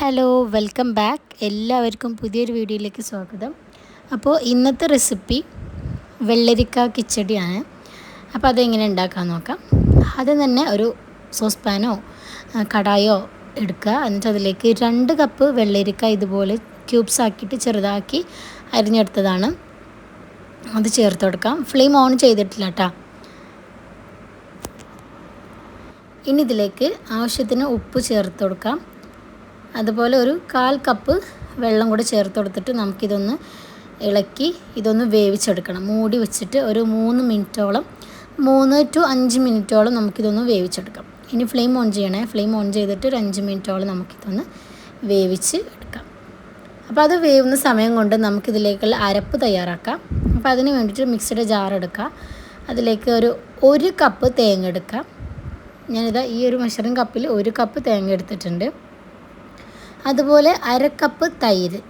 Hello welcome back എല്ലാവർക്കും പുതിയൊരു വീഡിയോയിലേക്ക് സ്വാഗതം. അപ്പോൾ ഇന്നത്തെ റെസിപ്പി വെള്ളരിക്ക കിച്ചടിയാണ്. അപ്പോൾ അതെങ്ങനെ ഉണ്ടാക്കാൻ നോക്കാം. ആദ്യം തന്നെ ഒരു സോസ് പാനോ കടായോ എടുക്കുക. എന്നിട്ട് അതിലേക്ക് രണ്ട് കപ്പ് വെള്ളരിക്ക ഇതുപോലെ ക്യൂബ്സ് ആക്കിയിട്ട് ചെറുതാക്കി അരിഞ്ഞെടുത്തതാണ്. അത് ചേർത്ത് കൊടുക്കാം. ഫ്ലെയിം ഓൺ ചെയ്തിട്ടില്ല കേട്ടോ. ഇനി ഇതിലേക്ക് ആവശ്യത്തിന് ഉപ്പ് ചേർത്ത് കൊടുക്കാം. അതുപോലെ ഒരു കാൽ കപ്പ് വെള്ളം കൂടെ ചേർത്ത് കൊടുത്തിട്ട് നമുക്കിതൊന്ന് ഇളക്കി ഇതൊന്ന് വേവിച്ചെടുക്കണം. മൂടി വെച്ചിട്ട് ഒരു മൂന്ന് മിനിറ്റോളം മൂന്ന് ടു അഞ്ച് മിനിറ്റോളം നമുക്കിതൊന്ന് വേവിച്ചെടുക്കാം. ഇനി ഫ്ലെയിം ഓൺ ചെയ്യണേ. ഫ്ലെയിം ഓൺ ചെയ്തിട്ട് ഒരു അഞ്ച് മിനിറ്റോളം നമുക്കിതൊന്ന് വേവിച്ച് എടുക്കാം. അപ്പോൾ അത് വേവുന്ന സമയം കൊണ്ട് നമുക്കിതിലേക്കുള്ള അരപ്പ് തയ്യാറാക്കാം. അപ്പോൾ അതിന് വേണ്ടിയിട്ട് മിക്സിയുടെ ജാർ എടുക്കുക. അതിലേക്ക് ഒരു ഒരു കപ്പ് തേങ്ങ എടുക്കാം. ഞാനിതാ ഈ ഒരു മെഷറിംഗ് കപ്പിൽ ഒരു കപ്പ് തേങ്ങ എടുത്തിട്ടുണ്ട്. അതുപോലെ അരക്കപ്പ് കപ്പ് തൈര്.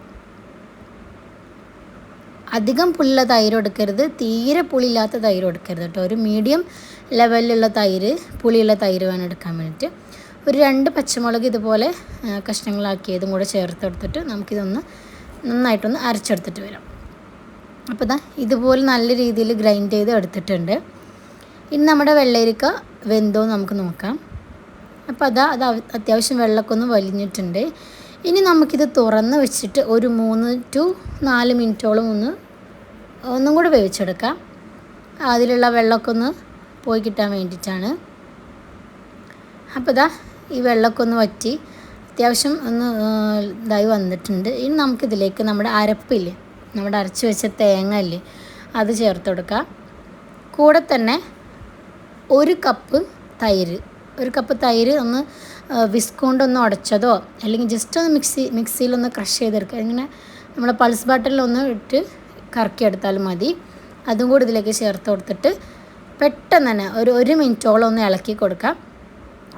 അധികം പുളിയുള്ള തൈര് എടുക്കരുത്. തീരെ പുളിയില്ലാത്ത തൈര് എടുക്കരുത് കേട്ടോ. ഒരു മീഡിയം ലെവലിലുള്ള തൈര് പുളിയുള്ള തൈര് വേണം എടുക്കാൻ വേണ്ടിയിട്ട്. ഒരു രണ്ട് പച്ചമുളക് ഇതുപോലെ കഷ്ണങ്ങളാക്കിയതും കൂടെ ചേർത്ത് എടുത്തിട്ട് നമുക്കിതൊന്ന് നന്നായിട്ടൊന്ന് അരച്ചെടുത്തിട്ട് വരാം. അപ്പോൾ ഇതാ ഇതുപോലെ നല്ല രീതിയിൽ ഗ്രൈൻഡ് ചെയ്ത് എടുത്തിട്ടുണ്ട്. ഇനി നമ്മുടെ വെള്ളരിക്ക വെന്തോ നമുക്ക് നോക്കാം. അപ്പോൾ അതാ അത് അത്യാവശ്യം വെള്ളമൊക്കെ ഒന്ന് വലിഞ്ഞിട്ടുണ്ട്. ഇനി നമുക്കിത് തുറന്ന് വെച്ചിട്ട് ഒരു മൂന്ന് ടു നാല് മിനിറ്റോളം ഒന്ന് ഒന്നും കൂടി വേവിച്ചെടുക്കാം. അതിലുള്ള വെള്ളമൊക്കെ ഒന്ന് പോയി കിട്ടാൻ വേണ്ടിയിട്ടാണ്. അപ്പോൾ ഇതാ ഈ വെള്ളമൊക്കെ ഒന്ന് വറ്റി അത്യാവശ്യം ഒന്ന് ഇതായി വന്നിട്ടുണ്ട്. ഇനി നമുക്കിതിലേക്ക് നമ്മുടെ അരപ്പില്ലേ നമ്മുടെ അരച്ച് വെച്ച തേങ്ങ ഇല്ലേ അത് ചേർത്ത് കൊടുക്കാം. കൂടെ തന്നെ ഒരു കപ്പ് തൈര് ഒരു കപ്പ് തൈര് ഒന്ന് വിസ്ക് കൊണ്ടൊന്ന് ഉടച്ചതോ അല്ലെങ്കിൽ ജസ്റ്റ് ഒന്ന് മിക്സി മിക്സിയിലൊന്ന് ക്രഷ് ചെയ്തെടുക്കുക ഇങ്ങനെ നമ്മൾ പൾസ് ബാട്ടിലൊന്ന് ഇട്ട് കറക്കിയെടുത്താൽ മതി. അതും കൂടി ഇതിലേക്ക് ചേർത്ത് കൊടുത്തിട്ട് പെട്ടെന്ന് തന്നെ ഒരു ഒരു മിനിറ്റോളം ഒന്ന് ഇളക്കി കൊടുക്കാം.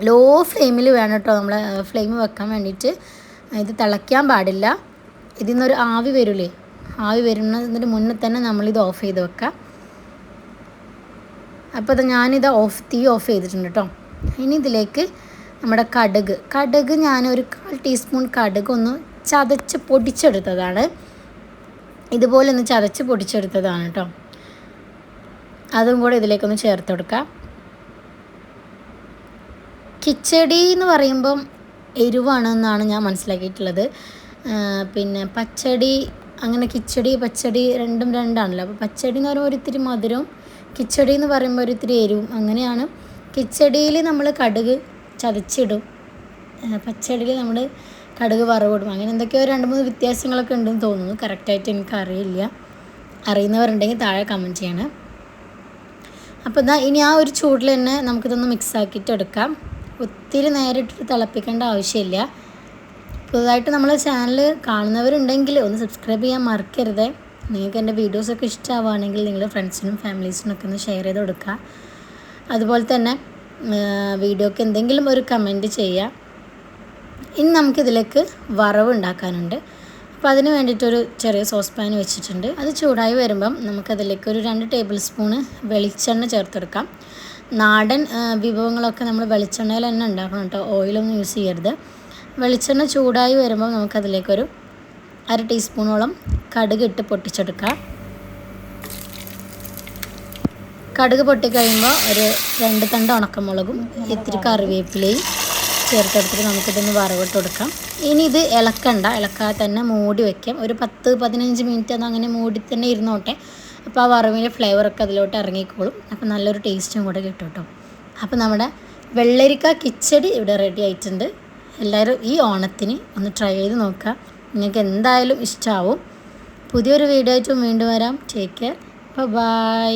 ലോ ഫ്ലെയിമിൽ വേണം കേട്ടോ നമ്മൾ ഫ്ലെയിം വെക്കാൻ വേണ്ടിയിട്ട്. ഇത് തിളയ്ക്കാൻ പാടില്ല. ഇതിൽ നിന്നൊരു ആവി വരില്ലേ ആവി വരുന്നതിന് മുന്നേ തന്നെ നമ്മളിത് ഓഫ് ചെയ്ത് വെക്കാം. അപ്പോൾ ഞാനിത് ഓഫ് തീ ഓഫ് ചെയ്തിട്ടുണ്ട് കേട്ടോ. ഇനി ഇതിലേക്ക് നമ്മുടെ കടുക്. കടുക് ഞാനൊരു കാൽ ടീസ്പൂൺ കടുക് ഒന്ന് ചതച്ച് പൊടിച്ചെടുത്തതാണ്. ഇതുപോലെ ഒന്ന് ചതച്ച് പൊടിച്ചെടുത്തതാണ് കേട്ടോ അതും കൂടെ ഇതിലേക്കൊന്ന് ചേർത്ത് കൊടുക്കാം. കിച്ചടി എന്ന് പറയുമ്പം എരിവാണ് എന്നാണ് ഞാൻ മനസ്സിലാക്കിയിട്ടുള്ളത്. പിന്നെ പച്ചടി അങ്ങനെ കിച്ചടി പച്ചടി രണ്ടും രണ്ടാണല്ലോ. അപ്പോൾ പച്ചടി എന്ന് പറയുമ്പോൾ ഒരിത്തിരി മധുരവും കിച്ചടി എന്ന് പറയുമ്പോൾ ഒരിത്തിരി എരിവും അങ്ങനെയാണ് കിച്ചടിയിൽ നമ്മൾ കടുക് ചതച്ചിടും. പച്ചടിയിൽ നമ്മൾ കടുക് വറവിടും. അങ്ങനെ എന്തൊക്കെയോ രണ്ട് മൂന്ന് വ്യത്യാസങ്ങളൊക്കെ ഉണ്ടെന്ന് തോന്നുന്നു. കറക്റ്റായിട്ട് എനിക്ക് അറിയില്ല അറിയുന്നവരുണ്ടെങ്കിൽ താഴെ കമന്റ് ചെയ്യണം. അപ്പോൾ ഇതാ ഇനി ആ ഒരു ചൂടിൽ തന്നെ നമുക്കിതൊന്ന് മിക്സ് ആക്കിയിട്ട് എടുക്കാം. ഒത്തിരി നേരിട്ട് തിളപ്പിക്കേണ്ട ആവശ്യമില്ല. പുതുതായിട്ട് നമ്മളെ ചാനൽ കാണുന്നവരുണ്ടെങ്കിൽ ഒന്ന് സബ്സ്ക്രൈബ് ചെയ്യാൻ മറക്കരുത്. നിങ്ങൾക്ക് എന്റെ വീഡിയോസൊക്കെ ഇഷ്ടമാവുകയാണെങ്കിൽ നിങ്ങൾ ഫ്രണ്ട്സിനും ഫാമിലീസിനും ഒക്കെ ഒന്ന് ഷെയർ ചെയ്ത് കൊടുക്കുക. അതുപോലെ തന്നെ വീഡിയോക്ക് എന്തെങ്കിലും ഒരു കമന്റ് ചെയ്യുക. ഇനി നമുക്കിതിലേക്ക് വറവ് ഉണ്ടാക്കാനുണ്ട്. അപ്പോൾ അതിന് വേണ്ടിയിട്ടൊരു ചെറിയ സോസ് പാൻ വെച്ചിട്ടുണ്ട്. അത് ചൂടായി വരുമ്പം നമുക്കതിലേക്ക് ഒരു രണ്ട് ടേബിൾ സ്പൂണ് വെളിച്ചെണ്ണ ചേർത്തെടുക്കാം. നാടൻ വിഭവങ്ങളൊക്കെ നമ്മൾ വെളിച്ചെണ്ണയിൽ തന്നെ ഉണ്ടാക്കണം കേട്ടോ. ഓയിലൊന്നും യൂസ് ചെയ്യരുത്. വെളിച്ചെണ്ണ ചൂടായി വരുമ്പോൾ നമുക്കതിലേക്കൊരു അര ടീസ്പൂണോളം കടുക് ഇട്ട് പൊട്ടിച്ചെടുക്കാം. കടുക് പൊട്ടിക്കഴിയുമ്പോൾ ഒരു രണ്ട് തണ്ട് ഉണക്കമുളകും ഇത്തിരി കറിവേപ്പിലയും ചേർത്തെടുത്തിട്ട് നമുക്കിതൊന്ന് വറവിട്ട് കൊടുക്കാം. ഇനി ഇത് ഇളക്കണ്ട. ഇളക്കാതെ തന്നെ മൂടി വയ്ക്കാം ഒരു പത്ത് പതിനഞ്ച് മിനിറ്റ് അത് അങ്ങനെ മൂടി തന്നെ ഇരുന്നോട്ടെ. അപ്പോൾ ആ വറവിന്റെ ഫ്ലേവറൊക്കെ അതിലോട്ട് ഇറങ്ങിക്കോളും. അപ്പോൾ നല്ലൊരു ടേസ്റ്റും കൂടെ കിട്ടും കേട്ടോ. അപ്പോൾ നമ്മുടെ വെള്ളരിക്ക കിച്ചടി ഇവിടെ റെഡി ആയിട്ടുണ്ട്. എല്ലാവരും ഈ ഓണത്തിന് ഒന്ന് ട്രൈ ചെയ്ത് നോക്കുക. നിങ്ങൾക്ക് എന്തായാലും ഇഷ്ടമാവും പുതിയൊരു വീഡിയോ ആയിട്ടും വീണ്ടും വരാം. Take care bye